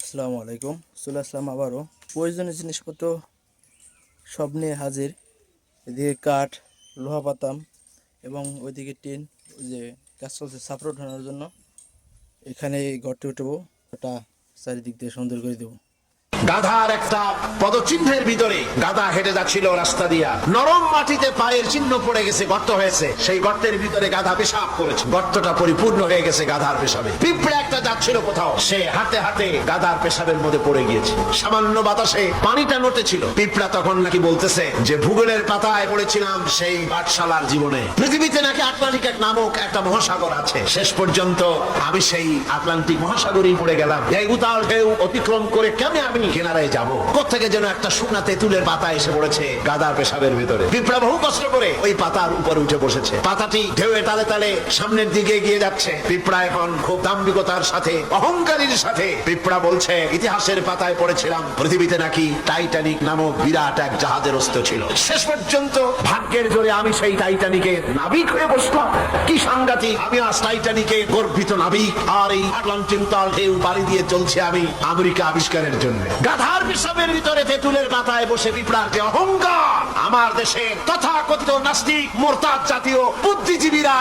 আসসালামু আলাইকুম। চলে আসলাম আবারও। প্রয়োজনীয় জিনিসপত্র সব নিয়ে হাজির। এদিকে কাঠ, লোহা পাতাম এবং ওইদিকে টিন যে কাজ চলছে সাপড় ঢানোর জন্য। এখানে ঘরটি উঠবো ওটা চারিদিক দিয়ে সুন্দর করে দেবো। গাধার একটা পদচিহ্নের ভিতরে গাধা হেঁটে যাচ্ছিল রাস্তা দিয়া। নরম মাটিতে পায়ের চিহ্ন পড়ে গেছে, গর্ত হয়েছে। সেই গর্তের ভিতরে গাধা পেশাব করেছে। গর্তটা পরিপূর্ণ হয়ে গেছে গাধার পেশাবে। পিঁপড়ে একটা যাচ্ছিল কোথাও। সে হাতে হাতে গাধার পেশাবের মধ্যে পড়ে গিয়েছে। সামান্য বাতাসে পানিটা নটেছিল পিঁপড়া তখন নাকি বলতেছে যে, ভূগোলের পাতায় পড়েছিলাম সেই পাঠশালার জীবনে। পৃথিবীতে নাকি আটলান্টিক নামক একটা মহাসাগর আছে। শেষ পর্যন্ত আমি সেই আটলান্টিক মহাসাগরেই পড়ে গেলাম। এই উতাল ঢেউ অতিক্রম করে কেমনে আমি কিনারায় যাব। কোথেকে যেন একটা শুকনা তেঁতুলের পাতা এসে পড়েছে গাদার পেশাবের ভিতরে। পিঁপড়া বহু কষ্ট করে ওই পাতার উপরে উঠে বসেছে। পাতাটি ঢেউয়ে তালে তালে সামনের দিকে এগিয়ে যাচ্ছে। পিঁপড়া এখন খুব দাম্ভিকতার সাথে, অহংকারীর সাথে পিঁপড়া বলছে, ইতিহাসের পাতায় পড়েছিলাম, পৃথিবীতে নাকি টাইটানিক নামক বিরাট এক জাহাজের অস্ত্র ছিল। শেষ পর্যন্ত ভাগ্যের জোরে আমি সেই টাইটানিকের নাবিক হয়ে বসলাম। কি সাংঘাতিক, আমি আজ টাইটানিকে গর্বিত নাবিক। আর এই আটলান্টিক উতাল ঢেউ পাড়ি দিয়ে চলছে আমি আমেরিকা আবিষ্কারের জন্য। গাধার বিষমের ভিতরে তেঁতুলের পাতায় বসে বিপ্রার যে অহংকার। আমার দেশে তথা কথিত নাস্তিক, মোরতাদ জাতীয়, বুদ্ধিজীবীরা